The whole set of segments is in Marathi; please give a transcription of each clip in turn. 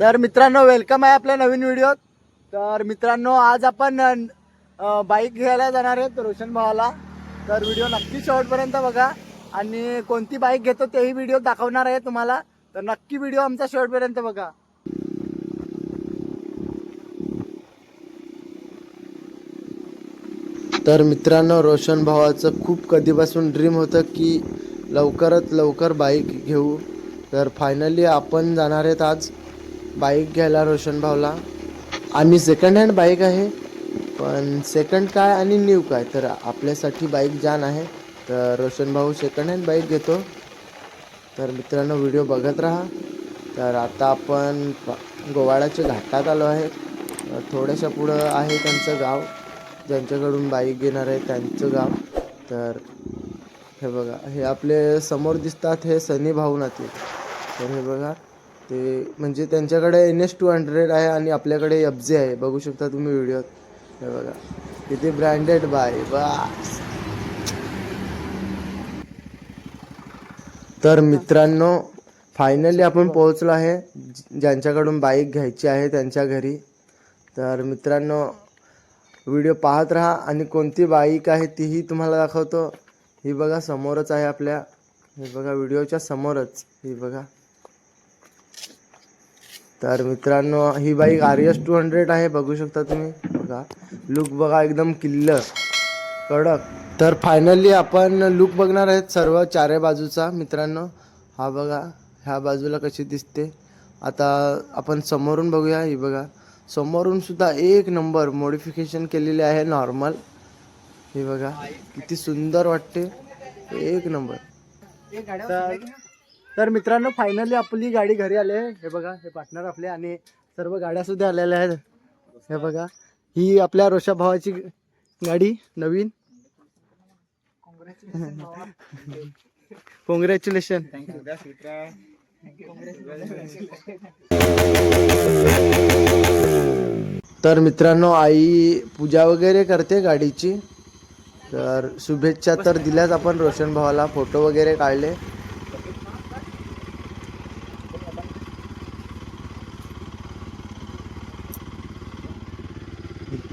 तर मित्रांनो वेलकम आहे आपल्या नवीन व्हिडिओत. तर मित्रांनो आज आपण बाईक घ्यायला जाणार आहेत रोशन भावाला. तर व्हिडिओ नक्की शेवटपर्यंत बघा आणि कोणती बाईक घेतो तेही व्हिडिओ दाखवणार आहे तुम्हाला. तर नक्की व्हिडिओ आमचा शेवटपर्यंत बघा. तर मित्रांनो रोशन भावाचं खूप कधीपासून ड्रीम होतं की लवकरात लवकर बाईक घेऊ. तर फायनली आपण जाणार आहेत आज बाईक घ्यायला रोशन भावला आणि सेकंड हँड बाईक आहे पण सेकंड काय आणि न्यू काय? तर आपल्यासाठी बाईक जान आहे तर रोशन भाऊ सेकंड हँड बाईक घेतो. तर मित्रांनो व्हिडिओ बघत राहा. तर आता आपण प- घाटात आलो आहे. थोड्याशा पुढं आहे त्यांचं गाव. ज्यांच्याकडून बाईक घेणार आहे त्यांचं गाव. तर हे बघा हे आपले समोर दिसतात हे सनी भाऊ नाते. तर हे बघा ते म्हणजे त्यांच्याकडे एन एस टू हंड्रेड आहे आणि आपल्याकडे एफजे आहे. बघू शकता तुम्ही व्हिडिओत. हे बघा. किती ब्रँडेड बाय. बा तर मित्रांनो फायनली आपण पोहोचलो आहे. ज- ज्यांच्याकडून बाईक घ्यायची आहे त्यांच्या घरी. तर मित्रांनो व्हिडिओ पाहत राहा आणि कोणती बाईक आहे तीही तुम्हाला दाखवतो. ही बघा समोरच आहे आपल्या. हे बघा व्हिडिओच्या समोरच. ही बघा. तर मित्रांनो ही bike R S two hundred आहे बघू शकता तुम्ही. बघा लुक बघा एकदम किल्लर कडक. तर फायनली आपण लुक बघणार आहेत सर्व चारही बाजूचा मित्रांनो. हा बघा ह्या बाजूला कशी दिसते. आता आपण समोरून बघूया ही बघा. समोरून सुद्धा एक नंबर मॉडिफिकेशन केलेले आहे नॉर्मल हे बघा किती सुंदर वाटते. एक नंबर तर मित्रांनो फायनली आपली गाडी घरी आली आहे. हे बघा हे पार्टनर आपले आणि सर्व गाड्या सुद्धा आलेल्या आहेत. हे बघा ही आपल्या रोषा भावाची गाडी नवीन. कॉंग्रॅच्युलेशन तर मित्रांनो आई पूजा वगैरे करते गाडीची. तर शुभेच्छा तर दिल्याच आपण रोशन भावाला. फोटो वगैरे काढले.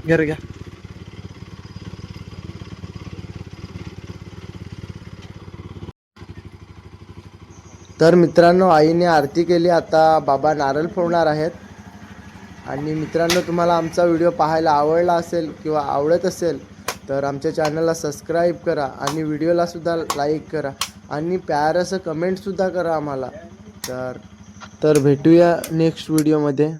घ्या घ्या तर मित्रांनो आईने आरती केली. आता बाबा नारळ फोडणार आहेत. आणि मित्रांनो तुम्हाला आमचा व्हिडिओ पाहायला आवडला असेल किंवा आवडत असेल तर आमच्या चॅनलला सबस्क्राईब करा आणि व्हिडिओलासुद्धा लाईक करा आणि प्यार असं कमेंटसुद्धा करा आम्हाला. तर तर भेटूया नेक्स्ट व्हिडिओमध्ये